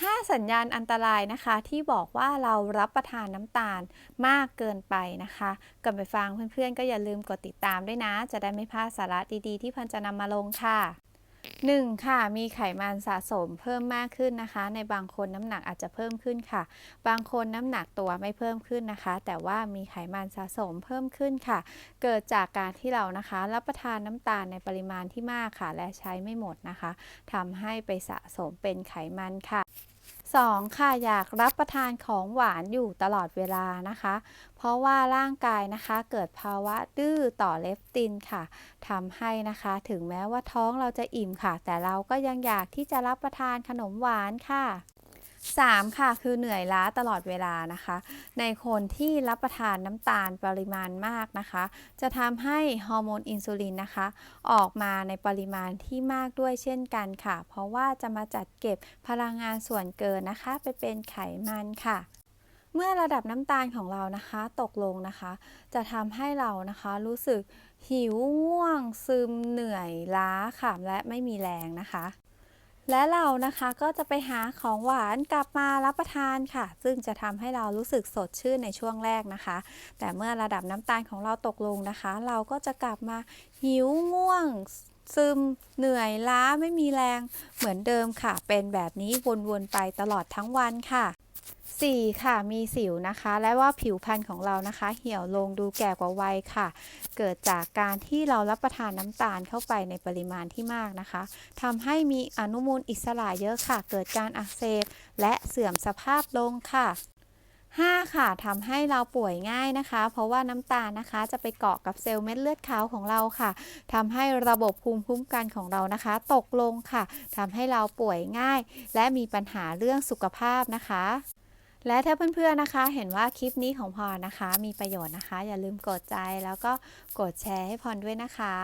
5 สัญญาณอันตรายนะคะ ที่บอกว่าเรารับประทานน้ำตาลมากเกินไปนะคะก่อนไปฟังเพื่อนๆ ก็อย่าลืมกดติดตามด้วยนะ จะได้ไม่พลาดสาระดีๆ ที่พันจะนำมาลงค่ะ 1. ค่ะ มีไขมันสะสมเพิ่มมากขึ้นนะคะ ในบางคนน้ำหนักอาจจะเพิ่มขึ้นค่ะ บางคนน้ำหนักตัวไม่เพิ่มขึ้นนะคะ แต่ว่ามีไขมันสะสมเพิ่มขึ้นค่ะ เกิดจากการที่เรานะคะ รับประทานน้ำตาลในปริมาณที่มากค่ะ และใช้ไม่หมดนะคะทำให้ไปสะสมเป็นไขมันค่ะ 2. ค่ะอยากรับประทานของหวานอยู่ตลอดเวลานะคะ เพราะว่าร่างกายนะคะเกิดภาวะดื้อต่อเลปตินค่ะทำให้นะคะถึงแม้ว่าท้องเราจะอิ่มค่ะ แต่เราก็ยังอยากที่จะรับประทานขนมหวานค่ะ 3. ค่ะ คือเหนื่อยล้าตลอดเวลานะคะ ในคนที่รับประทานน้ำตาลปริมาณมากนะคะ จะทำให้ฮอร์โมนอินซูลินนะคะ ออกมาในปริมาณที่มากด้วยเช่นกันค่ะ เพราะว่าจะมาจัดเก็บพลังงานส่วนเกินนะคะ ไปเป็นไขมันค่ะเมื่อระดับน้ำตาลของเรานะคะ ตกลงนะคะ จะทำให้เรานะคะรู้สึกหิวง่วงซึมเหนื่อยล้าค่ะและไม่มีแรงนะคะ และเรานะคะก็จะไปหาของหวานกลับมารับประทานค่ะ ซึ่งจะทำให้เรารู้สึกสดชื่นในช่วงแรกนะคะ แต่เมื่อระดับน้ำตาลของเราตกลงนะคะ เราก็จะกลับมาหิวง่วงซึมเหนื่อยล้าไม่มีแรงเหมือนเดิมค่ะ เป็นแบบนี้วนๆไปตลอดทั้งวันค่ะ 4. ค่ะ มีสิวนะคะ และว่าผิวพรรณของเรานะคะ เหี่ยวลงดูแก่กว่าวัยค่ะ เกิดจากการที่เรารับประทานน้ำตาลเข้าไปในปริมาณที่มากนะคะทำให้มีอนุมูลอิสระเยอะค่ะ เกิดการอักเสบและเสื่อมสภาพลงค่ะ 5. ค่ะทำให้เราป่วยง่ายนะคะ เพราะว่าน้ำตาลนะคะจะไปเกาะกับเซลล์เม็ดเลือดขาวของเราค่ะทำให้ระบบภูมิคุ้มกันของเรานะคะ ตกลงค่ะทำให้เราป่วยง่าย และมีปัญหาเรื่องสุขภาพนะคะ และถ้าเพื่อนๆนะคะ เห็นว่าคลิปนี้ของพรนะคะ มีประโยชน์นะคะ อย่าลืมกดใจแล้วก็กดแชร์ให้พรด้วยนะคะ